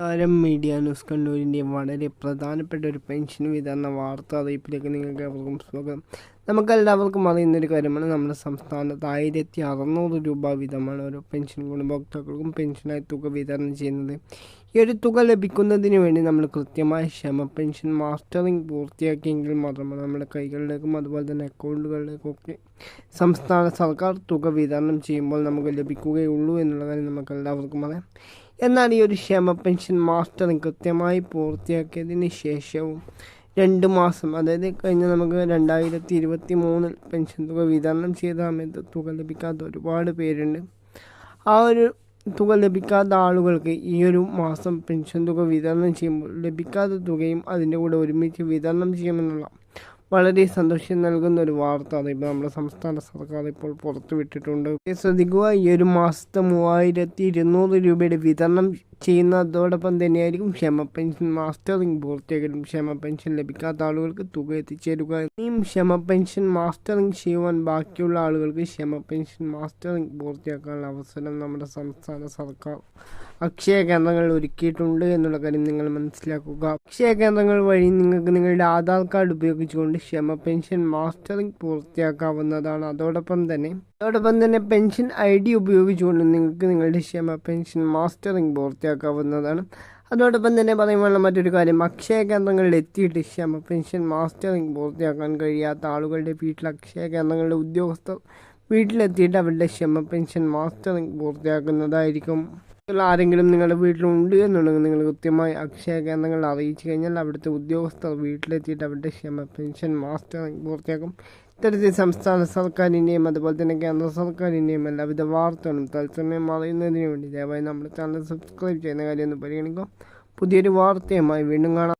താരം media news കണ്ണൂരിന്റെ വളരെ പ്രധാനപ്പെട്ട ഒരു പെൻഷൻ വിതരണ വാർത്ത അറിയിപ്പിലേക്ക് നിങ്ങൾക്ക് എല്ലാവർക്കും സ്വാഗതം. നമുക്കെല്ലാവർക്കും അറിയുന്നൊരു കാര്യമാണ് നമ്മുടെ സംസ്ഥാനത്ത് ആയിരത്തി അറുന്നൂറ് രൂപ വീതമാണ് ഓരോ പെൻഷൻ ഗുണഭോക്താക്കൾക്കും പെൻഷനായി തുക വിതരണം ചെയ്യുന്നത്. ഈ ഒരു തുക ലഭിക്കുന്നതിന് വേണ്ടി നമ്മൾ കൃത്യമായ ക്ഷമ പെൻഷൻ മാസ്റ്ററിങ് പൂർത്തിയാക്കിയെങ്കിൽ മാത്രമാണ് നമ്മുടെ കൈകളിലേക്കും അതുപോലെ തന്നെ അക്കൗണ്ടുകളിലേക്കും ഒക്കെ സംസ്ഥാന സർക്കാർ തുക വിതരണം ചെയ്യുമ്പോൾ നമുക്ക് ലഭിക്കുകയുള്ളൂ എന്നുള്ള കാര്യം നമുക്ക് എല്ലാവർക്കും അറിയാം. എന്നാൽ ഈ ഒരു ക്ഷമ പെൻഷൻ മാസ്റ്ററിംഗ് കൃത്യമായി പൂർത്തിയാക്കിയതിന് ശേഷവും രണ്ട് മാസം അതായത് കഴിഞ്ഞ നമുക്ക് രണ്ടായിരത്തി ഇരുപത്തി മൂന്നിൽ പെൻഷൻ തുക വിതരണം ചെയ്ത സമയത്ത് തുക ലഭിക്കാത്ത ഒരുപാട് പേരുണ്ട്. ആ ഒരു തുക ലഭിക്കാത്ത ആളുകൾക്ക് ഈ ഒരു മാസം പെൻഷൻ തുക വിതരണം ചെയ്യുമ്പോൾ ലഭിക്കാത്ത തുകയും അതിന്റെ കൂടെ ഒരുമിച്ച് വിതരണം ചെയ്യുമെന്നുള്ള വളരെ സന്തോഷം നൽകുന്ന ഒരു വാർത്ത അതിപ്പോൾ നമ്മുടെ സംസ്ഥാന സർക്കാർ ഇപ്പോൾ പുറത്തുവിട്ടിട്ടുണ്ട്. ശ്രദ്ധിക്കുക ഈ ഒരു മാസത്തെ മൂവായിരത്തി ഇരുന്നൂറ് രൂപയുടെ വിതരണം ചെയ്യുന്നതോടൊപ്പം തന്നെയായിരിക്കും ക്ഷമ പെൻഷൻ മാസ്റ്ററിംഗ് പൂർത്തിയാക്കലും ക്ഷമ പെൻഷൻ ലഭിക്കാത്ത ആളുകൾക്ക് തുക എത്തിച്ചേരുക. ഇനിയും ക്ഷമ പെൻഷൻ മാസ്റ്ററിംഗ് ചെയ്യുവാൻ ബാക്കിയുള്ള ആളുകൾക്ക് ക്ഷമ പെൻഷൻ മാസ്റ്ററിംഗ് പൂർത്തിയാക്കാനുള്ള അവസരം നമ്മുടെ സംസ്ഥാന സർക്കാർ അക്ഷയ കേന്ദ്രങ്ങൾ ഒരുക്കിയിട്ടുണ്ട് എന്നുള്ള കാര്യം നിങ്ങൾ മനസ്സിലാക്കുക. അക്ഷയ കേന്ദ്രങ്ങൾ വഴി നിങ്ങൾക്ക് നിങ്ങളുടെ ആധാർ കാർഡ് ഉപയോഗിച്ചുകൊണ്ട് ക്ഷമ പെൻഷൻ മാസ്റ്ററിംഗ് പൂർത്തിയാക്കാവുന്നതാണ്. അതോടൊപ്പം തന്നെ അതോടൊപ്പം തന്നെ പെൻഷൻ ഐ ഡി ഉപയോഗിച്ചുകൊണ്ട് നിങ്ങൾക്ക് നിങ്ങളുടെ ക്ഷമ പെൻഷൻ മാസ്റ്ററിംഗ് പൂർത്തിയാക്കാവുന്നതാണ് അതോടൊപ്പം തന്നെ പറയുവാനുള്ള മറ്റൊരു കാര്യം അക്ഷയ കേന്ദ്രങ്ങളിൽ എത്തിയിട്ട് ക്ഷമ പെൻഷൻ മാസ്റ്ററിംഗ് പൂർത്തിയാക്കാൻ കഴിയാത്ത ആളുകളുടെ വീട്ടിൽ അക്ഷയ കേന്ദ്രങ്ങളുടെ ഉദ്യോഗസ്ഥർ വീട്ടിലെത്തിയിട്ട് അവരുടെ ക്ഷമ പെൻഷൻ മാസ്റ്ററിംഗ് പൂർത്തിയാക്കുന്നതായിരിക്കും. ആരെങ്കിലും നിങ്ങളുടെ വീട്ടിലുണ്ട് എന്നുണ്ടെങ്കിൽ നിങ്ങൾ കൃത്യമായി അക്ഷയ കേന്ദ്രങ്ങൾ അറിയിച്ചു കഴിഞ്ഞാൽ അവിടുത്തെ ഉദ്യോഗസ്ഥർ വീട്ടിലെത്തിയിട്ട് അവരുടെ ക്ഷമ പെൻഷൻ മാസ്റ്റർ പൂർത്തിയാക്കും. ഇത്തരത്തിൽ സംസ്ഥാന സർക്കാരിന്റെയും അതുപോലെ തന്നെ കേന്ദ്ര സർക്കാരിന്റെയും എല്ലാവിധ വാർത്തകളും തത്സമയം അറിയുന്നതിന് വേണ്ടി ദയവായി നമ്മുടെ ചാനൽ സബ്സ്ക്രൈബ് ചെയ്യുന്ന കാര്യം ഒന്ന് പരിഗണിക്കും പുതിയൊരു വാർത്തയുമായി വീണ്ടും കാണാം.